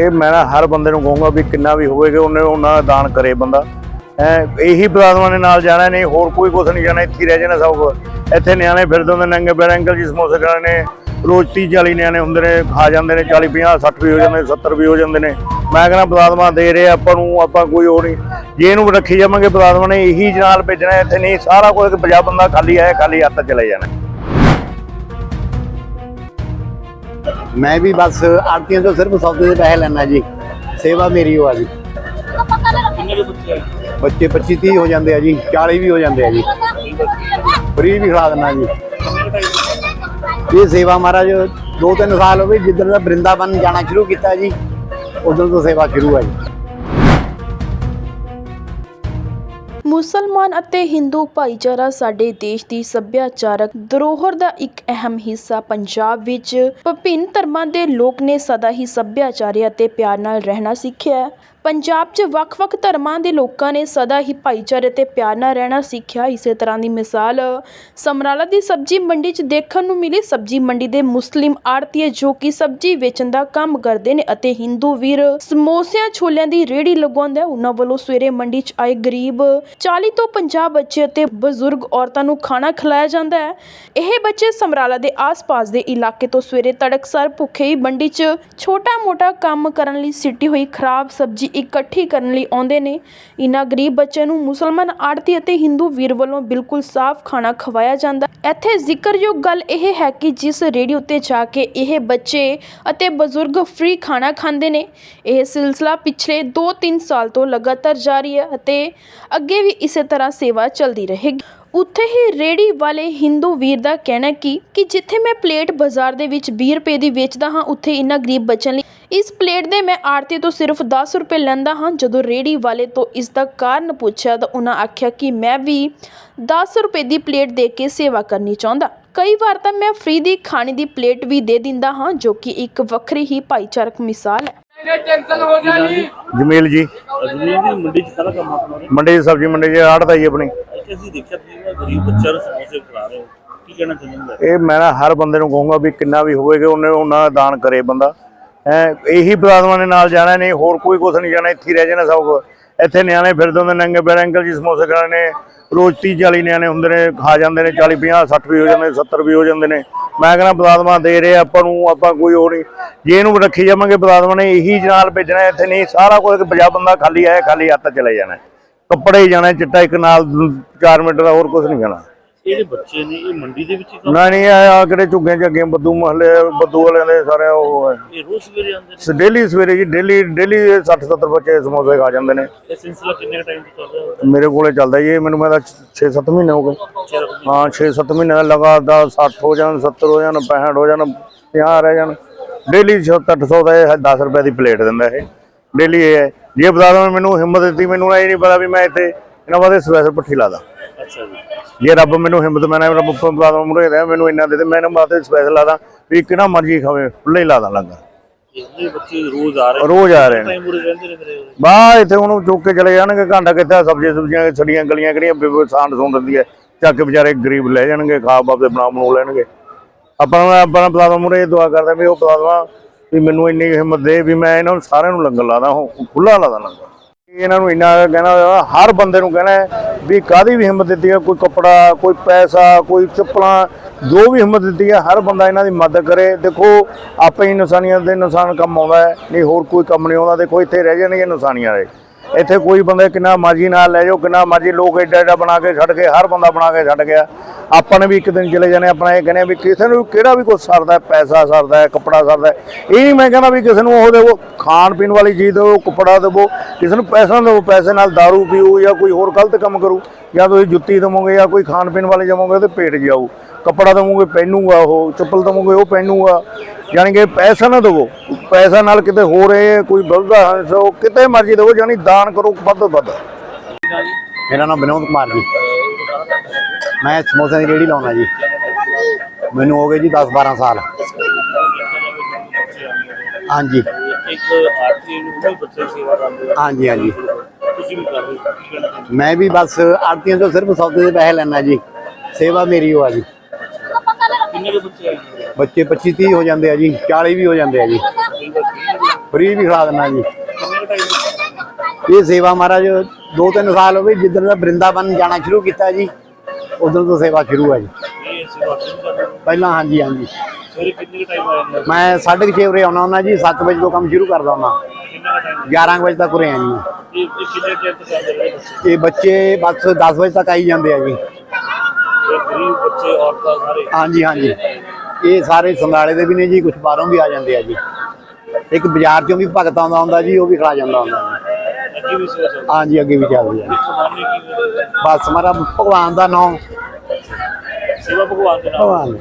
ਇਹ ਮੈਂ ਨਾ ਹਰ ਬੰਦੇ ਨੂੰ ਕਹੂੰਗਾ ਵੀ ਕਿੰਨਾ ਵੀ ਹੋਵੇਗਾ, ਉਹਨੇ ਉਹਨਾਂ ਦਾ ਦਾਨ ਕਰੇ ਬੰਦਾ। ਐ ਇਹੀ ਬਰਾਦਮਾਂ ਦੇ ਨਾਲ ਜਾਣਾ ਨਹੀਂ ਹੋਰ ਕੋਈ ਕੁਛ ਨਹੀਂ ਜਾਣਾ, ਇੱਥੇ ਹੀ ਰਹਿ ਜਾਣਾ ਸਭ ਕੁਛ। ਇੱਥੇ ਨਿਆਣੇ ਫਿਰਦੇ ਹੁੰਦੇ ਨੰਗੇ ਬੈਰ ਅੰਕਲ ਜੀ ਸਮੋਸੇ ਖਾਣੇ ਨੇ ਰੋਜ਼ 30 40 ਨਿਆਣੇ ਹੁੰਦੇ ਨੇ, ਖਾ ਜਾਂਦੇ ਨੇ 40 50 60 ਵੀ ਹੋ ਜਾਂਦੇ ਨੇ 70 ਵੀ ਹੋ ਜਾਂਦੇ ਨੇ। ਮੈਂ ਕਹਿੰਦਾ ਬਰਾਦਮਾਂ ਦੇ ਰਹੇ ਆਪਾਂ ਨੂੰ, ਆਪਾਂ ਕੋਈ ਉਹ ਨਹੀਂ। ਜੇ ਇਹਨੂੰ ਰੱਖੀ ਜਾਵਾਂਗੇ ਬਰਾਦਮਾਂ ਨੇ ਇਹੀ ਨਾਲ ਭੇਜਣਾ, ਇੱਥੇ ਨਹੀਂ, ਸਾਰਾ ਕੁਝ ਪੰਜਾਬ ਬੰਦਾ ਖਾਲੀ ਆਇਆ, ਖਾਲੀ ਹੱਥ ਚਲੇ ਜਾਣਾ। ਮੈਂ ਵੀ ਬਸ ਆੜਤੀਆਂ ਤੋਂ ਸਿਰਫ ਸੌਦੇ ਦੇ ਪੈਸੇ ਲੈਣਾ ਜੀ। ਸੇਵਾ ਮੇਰੀ ਉਹ ਆ ਜੀ। ਬੱਚੇ ਆ ਬੱਚੇ 25 30 ਹੋ ਜਾਂਦੇ ਆ ਜੀ 40 ਵੀ ਹੋ ਜਾਂਦੇ ਆ ਜੀ। ਫ੍ਰੀ ਵੀ ਖਿਲਾ ਦਿੰਦਾ ਜੀ। ਇਹ ਸੇਵਾ ਮਹਾਰਾਜ ਦੋ ਤਿੰਨ ਸਾਲ ਹੋ ਗਏ, ਜਿੱਦਣ ਦਾ ਬ੍ਰਿੰਦਾਵਨ ਜਾਣਾ ਸ਼ੁਰੂ ਕੀਤਾ ਜੀ, ਉਦੋਂ ਤੋਂ ਸੇਵਾ ਸ਼ੁਰੂ ਹੈ ਜੀ। ਮੁਸਲਮਾਨ ਅਤੇ ਹਿੰਦੂ ਭਾਈਚਾਰਾ ਸਾਡੇ ਦੇਸ਼ ਦੀ ਸੱਭਿਆਚਾਰਕ ਧਰੋਹਰ ਦਾ ਇੱਕ ਅਹਿਮ ਹਿੱਸਾ ਪੰਜਾਬ ਵਿੱਚ ਵਿਭਿੰਨ ਧਰਮਾਂ ਦੇ ਲੋਕ ਨੇ ਸਦਾ ਹੀ ਸੱਭਿਆਚਾਰ ਅਤੇ ਪਿਆਰ ਨਾਲ ਰਹਿਣਾ ਸਿੱਖਿਆ ਪੰਜਾਬ 'ਚ ਵੱਖ-ਵੱਖ ਧਰਮਾਂ ਦੇ ਲੋਕਾਂ ਨੇ ਸਦਾ ਹੀ ਭਾਈਚਾਰੇ ਤੇ ਪਿਆਰ ਨਾਲ ਰਹਿਣਾ ਸਿੱਖਿਆ। ਇਸੇ ਤਰ੍ਹਾਂ ਦੀ ਮਿਸਾਲ ਸਮਰਾਲਾ ਦੀ ਸਬਜ਼ੀ ਮੰਡੀ 'ਚ ਦੇਖਣ ਨੂੰ ਮਿਲੀ। ਸਬਜ਼ੀ ਮੰਡੀ ਦੇ ਮੁਸਲਿਮ ਆੜਤੀਏ ਜੋ ਕਿ ਸਬਜ਼ੀ ਵੇਚਣ ਦਾ ਕੰਮ ਕਰਦੇ ਨੇ ਅਤੇ ਹਿੰਦੂ ਵੀਰ ਸਮੋਸਿਆਂ ਛੋਲਿਆਂ ਦੀ ਰੇਹੜੀ ਲਗਾਉਂਦਾ ਆ ਉਹਨਾਂ ਵੱਲੋਂ ਸਵੇਰੇ ਮੰਡੀ 'ਚ ਆਏ ਗਰੀਬ 40 ਤੋਂ 50 ਬੱਚੇ ਅਤੇ ਬਜ਼ੁਰਗ ਔਰਤਾਂ ਨੂੰ ਖਾਣਾ ਖਿਲਾਇਆ ਜਾਂਦਾ ਹੈ। ਇਹ ਬੱਚੇ ਸਮਰਾਲਾ ਦੇ ਆਸ-ਪਾਸ ਦੇ ਇਲਾਕੇ ਤੋਂ ਸਵੇਰੇ ਤੜਕਸਾਰ ਭੁੱਖੇ ਹੀ ਮੰਡੀ 'ਚ ਛੋਟਾ-ਮੋਟਾ ਕੰਮ ਕਰਨ ਲਈ ਸਿੱਟੀ ਹੋਈ ਖਰਾਬ ਸਬਜ਼ੀ ਇਕੱਠੀ ਕਰਨ ਲਈ ਆਉਂਦੇ ਨੇ। ਇਨ੍ਹਾਂ ਗਰੀਬ ਬੱਚਿਆਂ ਨੂੰ ਮੁਸਲਮਾਨ ਆੜਤੀ ਅਤੇ ਹਿੰਦੂ ਵੀਰ ਵੱਲੋਂ ਬਿਲਕੁਲ ਸਾਫ਼ ਖਾਣਾ ਖਵਾਇਆ ਜਾਂਦਾ ਇੱਥੇ ਜ਼ਿਕਰਯੋਗ ਗੱਲ ਇਹ ਹੈ ਕਿ ਜਿਸ ਰੇੜੀ ਉੱਤੇ ਜਾ ਕੇ ਇਹ ਬੱਚੇ ਅਤੇ ਬਜ਼ੁਰਗ ਫ੍ਰੀ ਖਾਣਾ ਖਾਂਦੇ ਨੇ, ਇਹ ਸਿਲਸਿਲਾ ਪਿਛਲੇ 2-3 ਸਾਲ ਤੋਂ ਲਗਾਤਾਰ ਜਾਰੀ ਹੈ ਅਤੇ ਅੱਗੇ ਵੀ ਇਸੇ ਤਰ੍ਹਾਂ ਸੇਵਾ ਚੱਲਦੀ ਰਹੇਗੀ। ਉੱਥੇ ਹੀ ਰੇੜੀ ਵਾਲੇ ਹਿੰਦੂ ਵੀਰ ਦਾ ਕਹਿਣਾ ਕਿ ਕਿ ਜਿੱਥੇ ਮੈਂ ਪਲੇਟ ਬਾਜ਼ਾਰ ਦੇ ਵਿੱਚ 20 ਰੁਪਏ ਦੀ ਵੇਚਦਾ ਹਾਂ ਉੱਥੇ ਇਨ੍ਹਾਂ ਗਰੀਬ ਬੱਚਿਆਂ ਲਈ। ਇਸ ਪਲੇਟ ਦੇ ਮੈਂ ਆੜਤੀ ਤੋਂ ਸਿਰਫ 10 ਰੁਪਏ ਲੈਂਦਾ ਹਾਂ। ਜਦੋਂ ਰੇੜੀ ਵਾਲੇ ਤੋਂ ਇਸ ਦਾ ਕਾਰਨ ਪੁੱਛਿਆ ਤਾਂ ਉਹਨਾਂ ਆਖਿਆ ਕਿ ਮੈਂ ਵੀ 10 ਰੁਪਏ ਦੀ ਪਲੇਟ ਦੇ ਕੇ ਸੇਵਾ ਕਰਨੀ ਚਾਹੁੰਦਾ। ਕਈ ਵਾਰ ਤਾਂ ਮੈਂ ਫ੍ਰੀ ਦੀ ਖਾਣੇ ਦੀ ਪਲੇਟ ਵੀ ਦੇ ਦਿੰਦਾ ਹਾਂ ਜੋ ਕਿ ਇੱਕ ਵੱਖਰੀ ਹੀ ਭਾਈਚਾਰਕ ਮਿਸਾਲ ਹੈ। ਜਮੀਲ ਜੀ ਦੀ ਮੰਡੀ ਚ ਸਾਰਾ ਕੰਮ ਆਪਣਾ ਮੰਡੀ ਦੀ ਸਬਜ਼ੀ ਮੰਡੀ 'ਚ ਆੜਦਾ ਜੀ ਆਪਣੀ। ਕਿ ਅਸੀਂ ਦੇਖਿਆ ਤੁਸੀਂ ਨਾ ਗਰੀਬ ਬੱਚਿਆਂ ਨੂੰ ਸਮੋਸੇ ਖਿਲਾ ਰਹੇ ਹੋ। ਕੀ ਕਹਿਣਾ ਚਾਹੁੰਦੇ ਹੋ? ਇਹ ਮੈਂ ਨਾ ਹਰ ਬੰਦੇ ਨੂੰ ਕਹੂੰਗਾ ਵੀ ਕਿੰਨਾ ਵੀ ਹੋਵੇਗਾ ਉਹਨੇ ਉਹਨਾਂ ਦਾ ਦਾਨ ਕਰੇ ਬੰਦਾ। ਐ ਇਹੀ ਬਰਾਦਮਾਂ ਦੇ ਨਾਲ ਜਾਣਾ ਨਹੀਂ ਹੋਰ ਕੋਈ ਕੁਛ ਨਹੀਂ ਜਾਣਾ ਇੱਥੇ ਰਹਿ ਜਾਣਾ ਸਭ ਕੁਛ। ਇੱਥੇ ਨਿਆਣੇ ਫਿਰਦੇ ਹੁੰਦੇ ਨੰਗੇ ਪੈਰ ਅੰਕਲ ਜੀ ਸਮੋਸੇ ਖਾਣੇ ਨੇ, ਰੋਜ਼ 30 40 ਨਿਆਣੇ ਹੁੰਦੇ ਨੇ, ਖਾ ਜਾਂਦੇ ਨੇ 40 50 60 ਵੀ ਹੋ ਜਾਂਦੇ ਨੇ 70 ਵੀ ਹੋ ਜਾਂਦੇ ਨੇ। ਮੈਂ ਕਹਿੰਦਾ ਬਰਾਦਮਾਂ ਦੇ ਰਹੇ ਆਪਾਂ ਨੂੰ, ਆਪਾਂ ਕੋਈ ਉਹ ਨਹੀਂ। ਜੇ ਇਹਨੂੰ ਰੱਖੀ ਜਾਵਾਂਗੇ ਬਰਾਦਮਾਂ ਨੇ ਇਹੀ ਨਾਲ ਭੇਜਣਾ, ਇੱਥੇ ਨਹੀਂ, ਸਾਰਾ ਕੁਝ ਪੰਜਾਬ ਬੰਦਾ ਖਾਲੀ ਆਇਆ, ਖਾਲੀ ਹੱਥ ਚਲੇ ਜਾਣਾ। ਕੱਪੜੇ ਹੀ ਜਾਣਾ, ਚਿੱਟਾ ਇੱਕ ਨਾਲ 4 ਮੀਟਰ ਦਾ ਹੋਰ ਕੁਝ ਨਹੀਂ ਜਾਣਾ। ਜਿਹੜੇ ਬੱਚੇ ਨੇ ਇਹ ਮੰਡੀ ਦੇ ਵਿੱਚ ਹੀ ਕੰਮ ਨਾ ਨਹੀਂ ਆ ਆ ਕਿਹੜੇ ਝੁੱਗੇ ਝੱਗੇ ਬੱਦੂ ਮਹੱਲੇ ਬੱਦੂ ਵਾਲਿਆਂ ਦੇ ਸਾਰੇ ਉਹ ਹੈ। ਇਹ ਰੋਜ਼ ਸਵੇਰੇ ਆਉਂਦੇ ਨੇ? ਡੇਲੀ ਸਵੇਰੇ ਜੀ ਡੇਲੀ ਡੇਲੀ 60 70 ਬੱਚੇ ਸਮੋਸੇ ਖਾ ਜਾਂਦੇ ਨੇ। ਇਹ ਸਿਲਸਿਲਾ ਕਿੰਨੇ ਟਾਈਮ ਤੋਂ ਚੱਲ ਰਿਹਾ ਮੇਰੇ ਕੋਲੇ ਚੱਲਦਾ ਜੀ ਇਹ ਮੈਨੂੰ ਮੈਂ ਤਾਂ 6-7 ਮਹੀਨੇ ਹੋ ਗਏ। ਹਾਂ 6-7 ਮਹੀਨੇ ਦਾ ਲਗਾਤਾਰ 60 ਹੋ ਜਾਣ 70 ਹੋ ਜਾਣ 65 ਹੋ ਜਾਣ 50 ਰਹਿ ਜਾਣ। ਡੇਲੀ 800 ਦਾ ਇਹ 10 ਰੁਪਏ ਦੀ ਪਲੇਟ ਦਿੰਦਾ ਇਹ। ਡੇਲੀ ਇਹ ਹੈ। ਜੇ ਬਤਾ ਮੈਨੂੰ ਹਿੰਮਤ ਦਿੱਤੀ ਮੈਨੂੰ ਇਹ ਨਹੀਂ ਪਤਾ ਵੀ ਮੈਂ ਇੱਥੇ ਇਹਨਾਂ ਵਾਸਤੇ ਸਪੈਸ਼ਲ ਪੱਠੀ ਲਾਦਾ ਅੱਛਾ ਜੀ। ਜੇ ਰੱਬ ਮੈਨੂੰ ਹਿੰਮਤ ਮੈਂ ਰੱਬ ਉੱਪਰ ਬਤਾ ਦੋ ਮੁਰੇ ਦੇ ਮੈਨੂੰ ਇੰਨਾ ਦੇ ਦੇ ਮੈਂ ਇਹਨਾਂ ਵਾਸਤੇ ਸਪੈਸ਼ਲ ਲਾਦਾ ਵੀ ਕਿਹੜਾ ਮਰਜ਼ੀ ਖਾਵੇ ਖੁੱਲੇ ਹੀ ਲਾਦਾ ਲੰਗਰ। ਬੱਚੇ ਰੋਜ਼ ਆ ਰਹੇ ਰੋਜ਼ ਆ ਰਹੇ ਨੇ। ਨੇ। ਬਾਹਰ ਇੱਥੇ ਉਹਨੂੰ ਚੁੱਕ ਕੇ ਚਲੇ ਜਾਣਗੇ ਘੰਟਾ ਕਿੱਥੇ ਸਬਜ਼ੀਆਂ ਸੁਬਜ਼ੀਆਂ ਛੜੀਆਂ ਗਲੀਆਂ ਕਿਹੜੀਆਂ ਸਾਂਡ ਸੁੰਡ ਦਿੰਦੀ ਹੈ। ਚੱਕ ਕੇ ਵਿਚਾਰੇ ਗਰੀਬ ਲੈ ਜਾਣਗੇ ਖਾ ਬਾਪ ਦੇ ਬਣਾ ਬਣੂ ਲੈਣਗੇ। ਆਪਾਂ ਨੂੰ ਆਪਣਾ ਪਲਾਜ਼ਾ ਮੁਰੇ ਦੁਆ ਕਰਦੇ ਵੀ ਉਹ ਪਲਾਜ਼ਾ ਵੀ ਮੈਨੂੰ ਇੰਨੀ ਹਿੰਮਤ ਦੇ ਵੀ ਮੈਂ ਇਹਨਾਂ ਨੂੰ ਸਾਰਿਆਂ ਨੂੰ ਲੰਗਰ ਲਾਦਾ ਉਹ ਖੁੱਲਾ ਲਾਦਾ ਲੰਗਰ। ਇਹਨਾਂ ਨੂੰ ਇੰਨਾ ਕਹਿਣਾ ਹਰ ਬੰਦੇ ਨੂੰ ਕਹਿਣਾ ਵੀ ਕਾਦੀ ਵੀ ਹਿੰਮਤ ਦਿੱਤੀ ਹੈ, ਕੋਈ ਕੱਪੜਾ, ਕੋਈ ਪੈਸਾ, ਕੋਈ ਚੱਪਲਾਂ, ਜੋ ਵੀ ਹਿੰਮਤ ਦਿੱਤੀ ਹੈ, ਹਰ ਬੰਦਾ ਇਹਨਾਂ ਦੀ ਮਦਦ ਕਰੇ। ਦੇਖੋ, ਆਪੇ ਹੀ ਇਨਸਾਨੀਅਤ ਦੇ ਇਨਸਾਨ ਕੰਮ ਆਉਂਦਾ ਨਹੀਂ ਹੋਰ ਕੋਈ ਕੰਮ ਨਹੀਂ ਆਉਂਦਾ। ਦੇਖੋ, ਇੱਥੇ ਰਹਿ ਜਾਣਗੇ ਇਨਸਾਨੀਆਂ ਦੇ ਇੱਥੇ ਕੋਈ ਬੰਦਾ ਕਿੰਨਾ ਮਰਜ਼ੀ ਨਾਲ ਲੈ ਜਾਓ, ਕਿੰਨਾ ਮਰਜ਼ੀ ਲੋਕ ਏਡਾ ਏਡਾ ਬਣਾ ਕੇ ਛੱਡ ਕੇ, ਹਰ ਬੰਦਾ ਬਣਾ ਕੇ ਛੱਡ ਗਿਆ। ਆਪਾਂ ਨੇ ਵੀ ਇੱਕ ਦਿਨ ਚਲੇ ਜਾਣੇ, ਆਪਣਾ ਇਹ ਕਹਿੰਦੇ ਆ ਵੀ ਕਿਸੇ ਨੂੰ ਕਿਹੜਾ ਵੀ ਕੁਝ ਸਰਦਾ ਪੈਸਾ ਸਰਦਾ ਕੱਪੜਾ ਸਰਦਾ ਇਹ ਮੈਂ ਕਹਿੰਦਾ ਵੀ ਕਿਸੇ ਨੂੰ ਉਹ ਦੇਵੋ, ਖਾਣ ਪੀਣ ਵਾਲੀ ਚੀਜ਼ ਦੇਵੋ, ਕੱਪੜਾ ਦੇਵੋ, ਕਿਸੇ ਨੂੰ ਪੈਸਾ ਦੇਵੋ, ਪੈਸੇ ਨਾਲ दारू ਪੀਓ ਜਾਂ ਕੋਈ ਹੋਰ ਗਲਤ ਕੰਮ ਕਰੂ, ਜਾਂ ਤੁਸੀਂ ਜੁੱਤੀ ਦੇਵੋਗੇ ਜਾਂ ਕੋਈ ਖਾਣ ਪੀਣ ਵਾਲੇ ਜਾਵੋਗੇ ਤੇ ਪੇਟ ਜਾਊ। ਕੱਪੜਾ ਦੇਵੋਗੇ, ਪਹਿਨੂਗਾ ਉਹ, ਚੱਪਲ ਦੇਵੋਗੇ, ਉਹ ਪਹਿਨੂਗਾ। ਯਾਨੀ ਕਿ ਪੈਸਾ ਨਾ ਦੇਵੋ। ਪੈਸਾ ਨਾਲ ਕਿਤੇ ਹੋਰ ਇਹ ਕੋਈ ਬਲਦਾ ਹੰਸੋ ਕਿਤੇ ਮਰਜ਼ੀ ਦੇਵੋ ਯਾਨੀ ਦਾਨ ਕਰੋ ਵੱਧ ਤੋਂ ਵੱਧ। ਮੇਰਾ ਨਾਮ ਵਿਨੋਦ ਕੁਮਾਰ ਜੀ। ਮੈਂ ਸਮੋਸਿਆਂ ਦੀ ਰੇੜੀ ਲਾਉਣਾ ਜੀ। ਮੈਨੂੰ ਹੋ ਗਏ ਜੀ 10 12 ਸਾਲ। ਹਾਂਜੀ। ਇੱਕ ਆਰਤੀ ਨੂੰ ਵੀ ਬੱਚੇ ਸੇਵਾ ਕਰਦੇ ਹੋ ਹਾਂਜੀ ਹਾਂਜੀ। ਤੁਸੀਂ ਵੀ ਕਰਦੇ ਹੋ। ਹੋ? ਮੈਂ ਵੀ ਬਸ ਆਰਤੀਆਂ ਤੋਂ ਸਿਰਫ ਸੌਦੇ ਦੇ ਪੈਸੇ ਲੈਣਾ ਜੀ। ਸੇਵਾ ਮੇਰੀ ਉਹ ਆ ਜੀ। ਕਿੰਨੇ ਦੇ ਬੱਚੇ ਆ ਬੱਚੇ 25 30 ਹੋ ਜਾਂਦੇ ਆ ਜੀ 40 ਵੀ ਹੋ ਜਾਂਦੇ ਆ ਜੀ। ਫ੍ਰੀ ਵੀ ਖਿਲਾ ਦਿੰਦਾ ਜੀ। ਇਹ ਸੇਵਾ ਮਹਾਰਾਜ ਦੋ ਤਿੰਨ ਸਾਲ ਹੋ ਗਏ ਜਿੱਦਣ ਦਾ ਬ੍ਰਿੰਦਾਵਨ ਜਾਣਾ ਸ਼ੁਰੂ ਕੀਤਾ ਜੀ ਉਦੋਂ ਤੋਂ ਸੇਵਾ ਸ਼ੁਰੂ ਹੈ ਜੀ? ਪਹਿਲਾਂ ਹਾਂਜੀ ਹਾਂਜੀ। ਸਵੇਰੇ ਕਿੰਨੇ ਟਾਈਮ ਆ ਜਾਂਦੇ? ਮੈਂ 6:30 ਵਜੇ ਆਉਣਾ ਹੁੰਦਾ ਜੀ 7 ਵਜੇ ਤੋਂ ਕੰਮ ਸ਼ੁਰੂ ਕਰਦਾ ਹੁੰਦਾ। ਕਿੰਨਾ ਟਾਈਮ 11 ਕੁ ਵਜੇ ਤੱਕ ਉਰੇ ਆ ਜੀ। ਇਹ ਬੱਚੇ? ਇਹ ਬੱਚੇ ਬਸ 10 ਵਜੇ ਤੱਕ ਆਈ ਜਾਂਦੇ ਆ ਜੀ। ਇਹ ਗਰੀਬ ਬੱਚੇ ਔਰਤਾਂ ਸਾਰੇ। ਹਾਂਜੀ ਹਾਂਜੀ। ਇਹ ਸਾਰੇ ਸੰਗਾਲੇ ਦੇ ਵੀ ਨੇ ਜੀ ਕੁਝ ਬਾਹਰੋਂ ਵੀ ਆ ਜਾਂਦੇ ਆ ਜੀ। ਇੱਕ ਬਾਜ਼ਾਰ ਚੋਂ ਵੀ ਭਗਤ ਆਉਂਦਾ ਹੁੰਦਾ ਜੀ ਉਹ ਵੀ ਖਾ ਜਾਂਦਾ ਹੁੰਦਾ ਜੀ। ਅੱਗੇ ਵੀ ਸੇਵਾ ਚੱਲਦੀ ਹਾਂਜੀ ਅੱਗੇ ਵੀ ਚੱਲਦੀ ਆ ਬਸ ਮਾਰਾ ਭਗਵਾਨ ਦਾ ਨਾਮ। ਸੇਵਾ ਭਗਵਾਨ ਦੇ ਨਾਮ। ਭਗਵਾਨ।